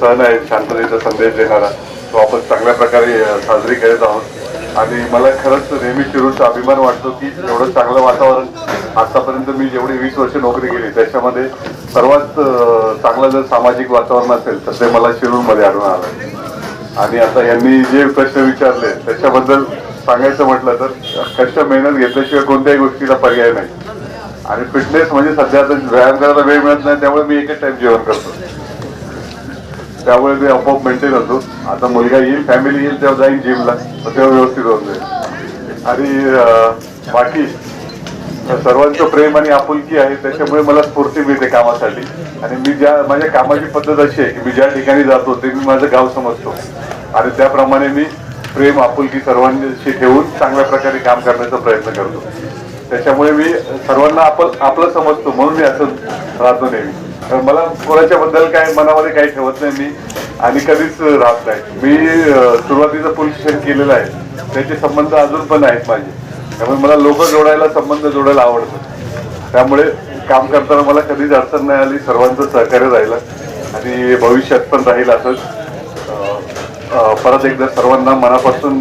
सण आहे शांततेचा संदेश देणारा. तो आपण चांगल्या प्रकारे साजरी करत आहोत. आणि मला खरंच नेहमी शिरूरचा अभिमान वाटतो की एवढं चांगलं वातावरण आतापर्यंत मी जेवढी वीस वर्ष नोकरी केली त्याच्यामध्ये सर्वात चांगलं जर सामाजिक वातावरण असेल तर ते मला शिरूरमध्ये आढळून आलं. आणि आता यांनी जे प्रश्न विचारले त्याच्याबद्दल सांगायचं म्हटलं तर कष्ट मेहनत घेतल्याशिवाय कोणत्याही गोष्टीला पर्याय नाही. आणि फिटनेस म्हणजे सध्या आता व्यायाम करायला वेळ मिळत नाही त्यामुळे मी एकच टाइम जेवण करतो. त्यामुळे ते आपोआप मेंटेन होतो. आता मुलगा येईल फॅमिली येईल तेव्हा जाईल जिमला मग तेव्हा व्यवस्थित होऊन जाईल. आणि बाकी सर्वांचं प्रेम आणि आपुलकी आहे त्याच्यामुळे मला स्फूर्ती मिळते कामासाठी. आणि मी ज्या माझ्या कामाची पद्धत अशी आहे की मी ज्या ठिकाणी जातो ते मी माझं गाव समजतो. आणि त्याप्रमाणे मी प्रेम आपुलकी सर्वांशी ठेवून चांगल्या प्रकारे काम करण्याचा प्रयत्न करतो. त्याच्यामुळे मी सर्वांना आपण आपलं समजतो म्हणून मी असं राहतो नेहमी. मला कोणाच्या बद्दल काय मनामध्ये काही ठेवत नाही मी. आणि कधीच राहत नाही. मी सुरुवातीचं पोलीस स्टेशन केलेलं आहे. त्याचे संबंध अजून पण आहेत माझे. त्यामुळे मला लोक जोडायला संबंध जोडायला आवडतं. त्यामुळे काम करताना मला कधीच अडचण नाही आली. सर्वांचं सहकार्य राहिलं. आणि भविष्यात पण राहील असंच. परत एकदा सर्वांना मनापासून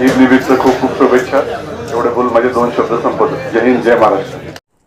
ईद निमित्त खूप खूप शुभेच्छा. एवढे बोल माझे दोन शब्द संपवतो. जय हिंद जय महाराष्ट्र.